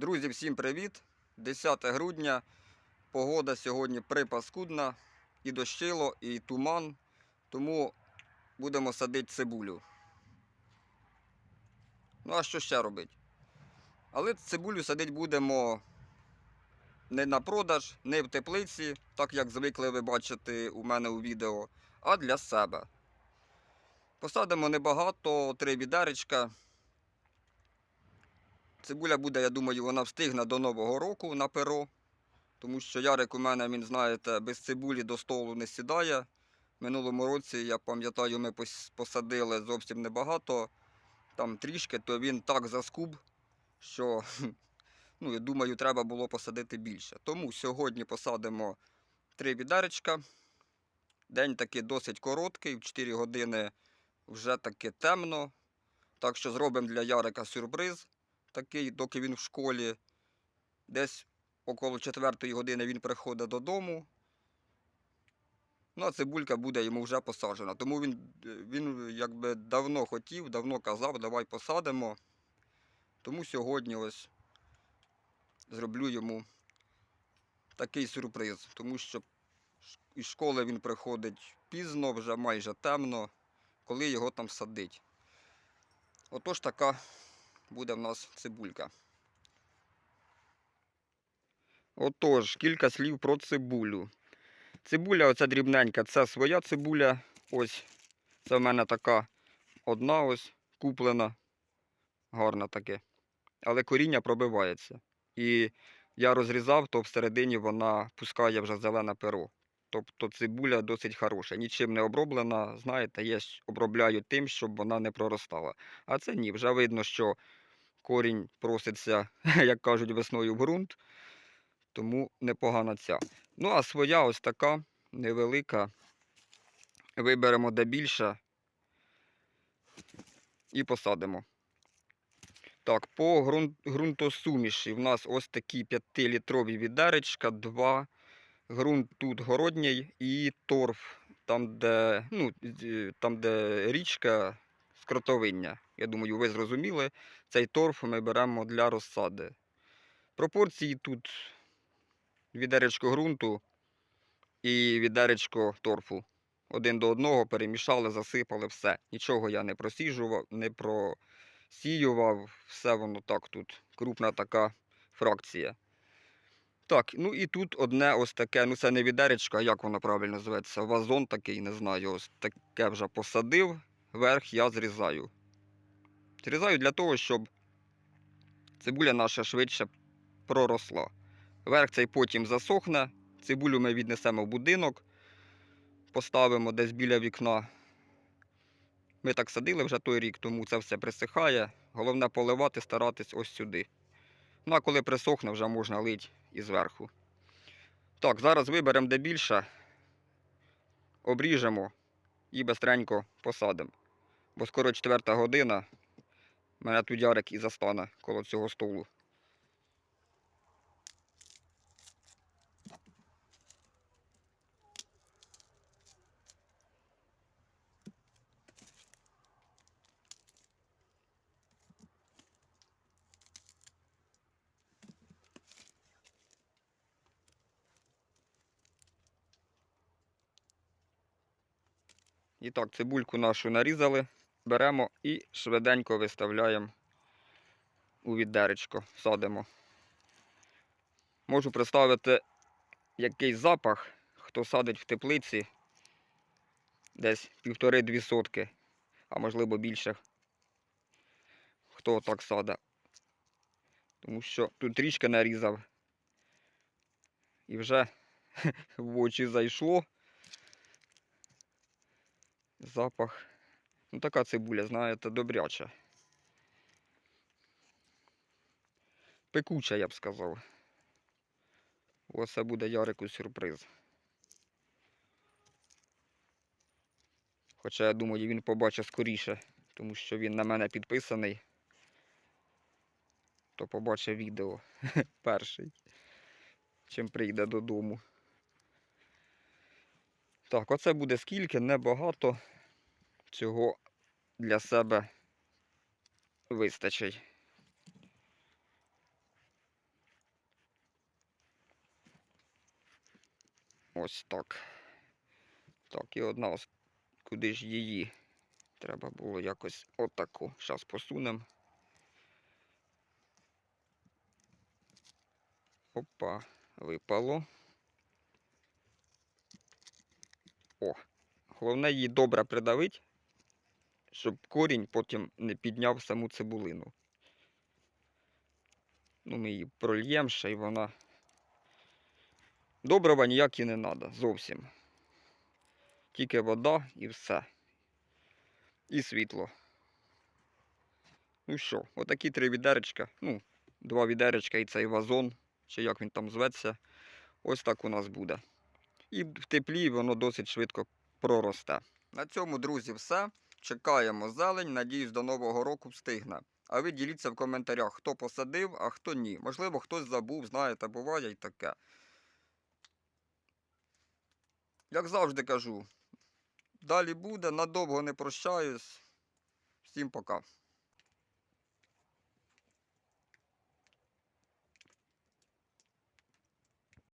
Друзі, всім привіт! 10 грудня. Погода сьогодні припаскудна, і дощило, і туман, тому будемо садити цибулю. Ну, а що ще робити? Але цибулю садити будемо не на продаж, не в теплиці, так як звикли ви бачити у мене у відео, а для себе. Посадимо небагато, три відеречка. Цибуля буде, я думаю, вона встигне до Нового року на перо. Тому що Ярик у мене, він, знаєте, без цибулі до столу не сідає. Минулому році, я пам'ятаю, ми посадили зовсім небагато, там трішки, то він так заскуб, що ну, я думаю, треба було посадити більше. Тому сьогодні посадимо три відеречка. День таки досить короткий, в 4 години вже таки темно. Так що зробимо для Ярика сюрприз такий, доки він в школі. Десь около 4 години він приходить додому. Ну, а цибулька буде йому вже посаджена. Тому він, він якби давно хотів, давно казав, давай посадимо. Тому сьогодні ось зроблю йому такий сюрприз. Тому що із школи він приходить пізно, вже майже темно, коли його там садить. Отож така буде в нас цибулька. Отож, кілька слів про цибулю. Цибуля, оця дрібненька, це своя цибуля. Ось це в мене така одна ось куплена. Гарна таке. Але коріння пробивається. І я розрізав, то всередині вона пускає вже зелене перо. Тобто цибуля досить хороша. Нічим не оброблена, знаєте, є ж обробляють тим, щоб вона не проростала. А це ні, вже видно, що корінь проситься, як кажуть, весною в ґрунт, тому непогана ця. Ну, а своя ось така невелика. Виберемо де більше і посадимо. Так, по ґрунт, ґрунтосуміші в нас ось такі 5-літрові відеречка, два. Ґрунт тут городній і торф, там, де, ну, там, де річка скротовиння. Я думаю, ви зрозуміли. Цей торф ми беремо для розсади. Пропорції тут відеречко ґрунту і відеречко торфу. Один до одного перемішали, засипали все. Нічого я не просіжував, не просіював. Все воно так тут. Крупна така фракція. Так, ну і тут одне ось таке, ну це не відеречко, як воно правильно зветься? Вазон такий, не знаю. Ось таке вже посадив, верх я зрізаю. Зрізаю для того, щоб цибуля наша швидше проросла. Верх цей потім засохне, цибулю ми віднесемо в будинок, поставимо десь біля вікна. Ми так садили вже той рік, тому це все присихає. Головне поливати, старатись ось сюди. Ну а коли присохне, вже можна лити і зверху. Так, зараз виберемо де більше, обріжемо і бистренько посадимо. Бо скоро четверта година. Мене тут Ярик і застане коло цього столу. І так, цибульку нашу нарізали, беремо і швиденько виставляємо у відеречко, садимо. Можу представити який запах, хто садить в теплиці десь півтори-дві сотки, а можливо більше. Хто так садить. Тому що тут трішки нарізав і вже в очі зайшло. Запах. Ну така цибуля, знаєте, добряча. Пекуча, я б сказав. Оце буде Ярику сюрприз. Хоча я думаю, він побачить скоріше, тому що він на мене підписаний. То побачить відео перший, чим прийде додому. Так, оце буде скільки, небагато цього для себе вистачить. Ось так. Так, і одна ось куди ж її. Треба було якось отаку. Зараз посунемо. Опа, випало. О, головне її добре придавить щоб корінь потім не підняв саму цибулину. Ну, ми її прольємо ще і вона. Добрива ніякі не треба зовсім. Тільки вода і все. І світло. Ну що, отакі три відеречка. Ну, два відеречка і цей вазон, чи як він там зветься. Ось так у нас буде. І в теплі воно досить швидко проросте. На цьому, друзі, все. Чекаємо зелень. Надіюсь, до Нового року встигне. А ви діліться в коментарях, хто посадив, а хто ні. Можливо, хтось забув, знаєте, буває і таке. Як завжди кажу, далі буде, надовго не прощаюсь. Всім пока.